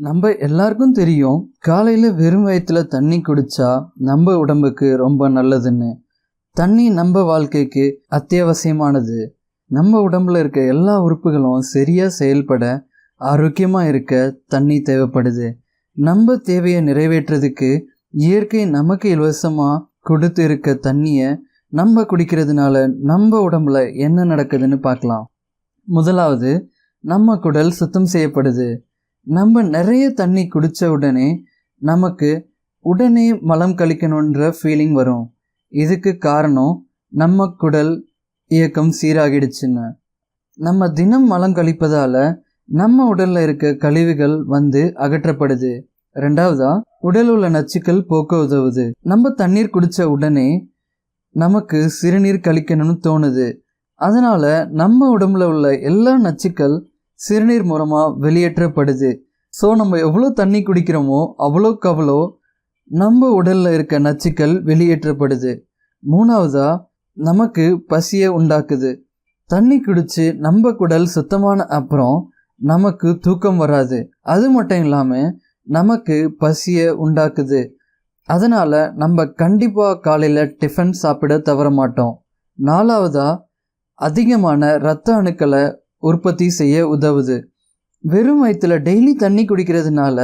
நம்ம எல்லாருக்கும் தெரியும் காலையில் வெறும் வயிற்றுல தண்ணி குடிச்சா நம்ம உடம்புக்கு ரொம்ப நல்லதுன்னு. தண்ணி நம்ம வாழ்க்கைக்கு அத்தியாவசியமானது. நம்ம உடம்புல இருக்க எல்லா உறுப்புகளும் சரியாக செயல்பட ஆரோக்கியமாக இருக்க தண்ணி தேவைப்படுது. நம்ம தேவையை நிறைவேற்றுறதுக்கு இயற்கை நமக்கு இலவசமாக கொடுத்து இருக்க தண்ணியை நம்ம குடிக்கிறதுனால நம்ம உடம்புல என்ன நடக்குதுன்னு பார்க்கலாம். முதலாவது நம்ம குடல் சுத்தம் செய்யப்படுது. நம்ம நிறைய தண்ணி குடித்த உடனே நமக்கு உடனே மலம் கழிக்கணுன்ற ஃபீலிங் வரும். இதுக்கு காரணம் நம்ம குடல் இயக்கம் சீராகிடுச்சுன்னு நம்ம தினம் மலம் கழிப்பதால் நம்ம உடலில் இருக்க கழிவுகள் வந்து அகற்றப்படுது. ரெண்டாவதா உடல் உள்ள நச்சுக்கள் போக்க உதவுது. நம்ம தண்ணீர் குடித்த உடனே நமக்கு சிறுநீர் கழிக்கணும்னு தோணுது. அதனால் நம்ம உடம்புல உள்ள எல்லா நச்சுக்கள் சிறுநீர் மூலமாக வெளியேற்றப்படுது. ஸோ நம்ம எவ்வளோ தண்ணி குடிக்கிறோமோ அவ்வளோக்கு அவ்வளோ நம்ம உடலில் இருக்க நச்சுக்கள் வெளியேற்றப்படுது. மூணாவதாக நமக்கு பசியை உண்டாக்குது. தண்ணி குடித்து நம்ம குடல் சுத்தமான அப்புறம் நமக்கு தூக்கம் வராது. அது மட்டும் இல்லாமல் நமக்கு பசியை உண்டாக்குது. அதனால் நம்ம கண்டிப்பாக காலையில் டிஃபன் சாப்பிட தவற மாட்டோம். நாலாவதாக அதிகமான இரத்த அணுக்களை உற்பத்தி செய்ய உதவுது. வெறும் வயிற்றுல டெய்லி தண்ணி குடிக்கிறதுனால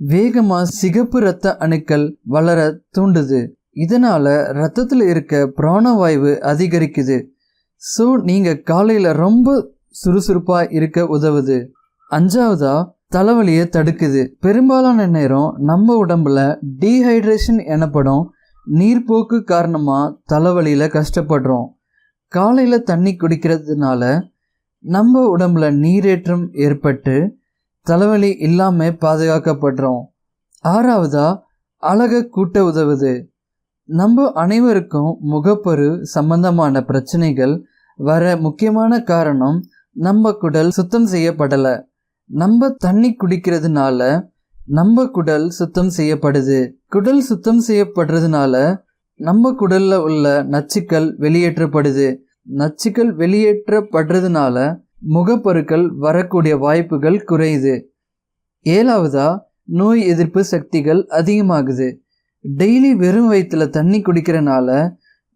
வேகமாக சிகப்பு இரத்த அணுக்கள் வளர தூண்டுது. இதனால் ரத்தத்தில் இருக்க பிராணவாயு அதிகரிக்குது. ஸோ நீங்கள் காலையில் ரொம்ப சுறுசுறுப்பாக இருக்க உதவுது. அஞ்சாவதா தலைவலியை தடுக்குது. பெரும்பாலான நேரம் நம்ம உடம்புல டீஹைட்ரேஷன் எனப்படும் நீர்ப்போக்கு காரணமாக தலைவலியில் கஷ்டப்படுறோம். காலையில் தண்ணி குடிக்கிறதுனால நம்ம உடம்புல நீரேற்றம் ஏற்பட்டு தலைவலி இல்லாமல் பாதுகாக்கப்படுறோம். ஆறாவதா அழகை கூட்ட உதவுது. நம்ம அனைவருக்கும் முகப்பரு சம்பந்தமான பிரச்சனைகள் வர முக்கியமான காரணம் நம்ம குடல் சுத்தம் செய்யப்படலை. நம்ம தண்ணி குடிக்கிறதுனால நம்ம குடல் சுத்தம் செய்யப்படுது. குடல் சுத்தம் செய்யப்படுறதுனால நம்ம குடல்ல உள்ள நச்சுக்கள் வெளியேற்றப்படுது. நச்சுக்கள் வெளியேற்றப்படுறதுனால முகப்பருக்கள் வரக்கூடிய வாய்ப்புகள் குறையுது. ஏழாவதா நோய் எதிர்ப்பு சக்திகள் அதிகமாகுது. டெய்லி வெறும் வயிற்றுல தண்ணி குடிக்கிறனால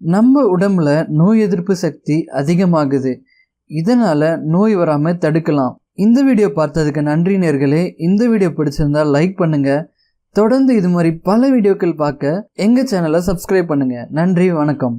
நம்ம உடம்புல நோய் எதிர்ப்பு சக்தி அதிகமாகுது. இதனால நோய் வராமல் தடுக்கலாம். இந்த வீடியோ பார்த்ததுக்கு நன்றி நேர்களே. இந்த வீடியோ பிடிச்சிருந்தா லைக் பண்ணுங்க. தொடர்ந்து இது மாதிரி பல வீடியோக்கள் பார்க்க எங்கள் சேனலை சப்ஸ்கிரைப் பண்ணுங்க. நன்றி வணக்கம்.